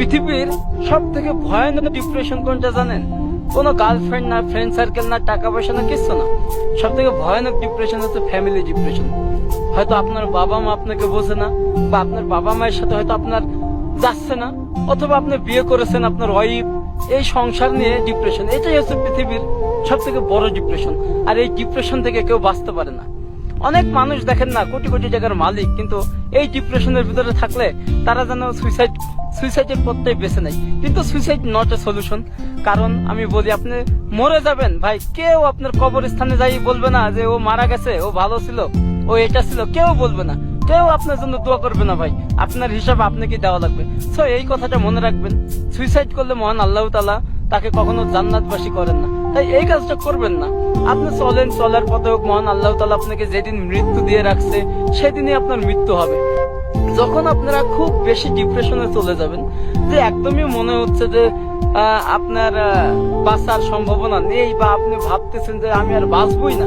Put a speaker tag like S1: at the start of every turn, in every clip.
S1: পৃথিবীর সব থেকে ভয়ানক ডিপ্রেশন কোনটা জানেন? কোনো গার্লফ্রেন্ড না ফ্রেন্ড সার্কেল না টাকা পয়সা, না কিছু না। সব থেকে ভয়ানক ডিপ্রেশন হচ্ছে ফ্যামিলি ডিপ্রেশন হয়তো আপনার বাবা মা আপনাকে বোঝে না, বা আপনার বাবা মায়ের সাথে হয়তো আপনার যাচ্ছে না, অথবা আপনি বিয়ে করেছেন আপনার ওয়াইফ এই সংসার নিয়ে ডিপ্রেশন এটাই হচ্ছে পৃথিবীর সব থেকে বড় ডিপ্রেশন আর এই ডিপ্রেশন থেকে কেউ বাঁচতে পারে না। অনেক মানুষ দেখেন না কোটি কোটি টাকার মালিক, কিন্তু এই ডিপ্রেশনের ভিতরে থাকলে তারা যেন সুইসাইড সুইসাইডের পথটাই বেছে নেয়। কিন্তু সুইসাইড নট এ সলিউশন কারণ আমি বলি আপনি মরে যাবেন। ভাই, কেউ আপনার কবরস্থানে যাই বলবে না যে ও মারা গেছে, ও ভালো ছিল, ও এটা ছিল, কেউ বলবে না। কেউ আপনার জন্য দোয়া করবে না ভাই, আপনার হিসাব আপনাকে দেওয়া লাগবে। সো এই কথাটা মনে রাখবেন সুইসাইড করলে মহান আল্লাহ তালা তাকে কখনো জান্নাতবাসী করেন না। তাই এই কাজটা করবেন না। আপনি চলেন, চলার পথে হোক, মহান আল্লাহ তালা আপনাকে যেদিন মৃত্যু দিয়ে রাখছে, সেদিনই আপনার মৃত্যু হবে। যখন আপনারা খুব বেশি ডিপ্রেশনে চলে যাবেন, যে একদমই মনে হচ্ছে যে আপনার বাঁচার সম্ভাবনা নেই বা আপনি ভাবতেছেন যে আমি আর বাঁচবই না।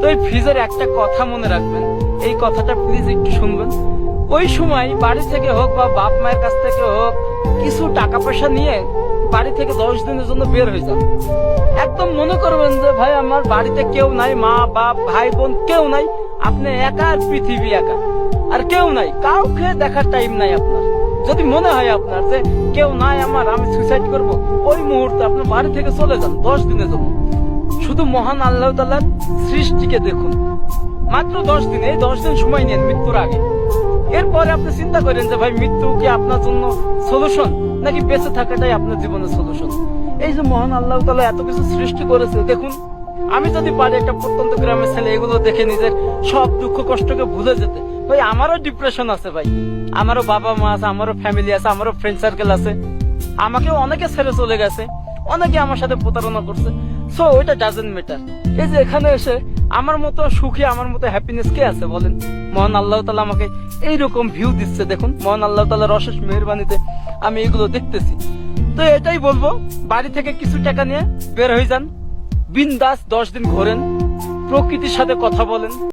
S1: তো এই ফ্রিজের একটা কথা মনে রাখবেন। এই কথাটা প্লিজ একটু শুনবেন। ওই সময় বাড়ি থেকে হোক বা বাপ মায়ের কাছ থেকে হোক, কিছু টাকা পয়সা নিয়ে বাড়ি থেকে দশ দিনের জন্য বের হয়ে যান। একদম মনে করবেন যে, ভাই, আমার বাড়িতে কেউ নাই, মা, বাপ, ভাই, বোন কেউ নাই। আপনি একা পৃথিবী একা। আর কেউ নাই। কাউকে দেখার টাইম নাই আপনার। যদি মনে হয় আপনার যে, কেউ নাই আমার, আমি সুইসাইড করব, ওই মুহূর্তে আপনি বাড়ি থেকে চলে যান, দশ দিনের জন্য। শুধু মহান আল্লাহ তাল্লার সৃষ্টিকে দেখুন। মাত্র দশ দিন, এই দশ দিন সময় নেন মৃত্যুর আগে। এরপরে আপনি চিন্তা করেন যে ভাই, মৃত্যু কি আপনার জন্য সলিউশন নাকি বেঁচে থাকাটাই আপনার জীবনের সলিউশন এই যে মহান আল্লাহ তালা এত কিছু সৃষ্টি করেছে, দেখুন, আমি যদি পারি একটা প্রত্যন্ত গ্রামের ছেলে এগুলো দেখে নিজের সব দুঃখ কষ্টকে ভুলে যেতে। ভাই, আমারও ডিপ্রেশন আছে ভাই। আমারও বাবা মা আছে, আমারও ফ্যামিলি আছে, আমারও ফ্রেন্ড সার্কেল আছে। আমাকেও অনেকে ছেড়ে চলে গেছে। অনেকে আমার সাথে প্রতারণা করছে। সো ওইটা ডাজেন্ট ম্যাটার এই যে এখানে এসে আমার মতো সুখী, আমার মতো হ্যাপিনেস কে আছে বলেন? মহান আল্লাহ তালা আমাকে এইরকম ভিউ দিচ্ছে, দেখুন। মহান আল্লাহ তালার অশেষ মেহরবানিতে আমি এগুলো দেখতেছি। তো এটাই বলব, বাড়ি থেকে কিছু টাকা নিয়ে বের হয়ে যান। বিন্দাস দশ দিন ঘোরেন, প্রকৃতির সাথে কথা বলেন।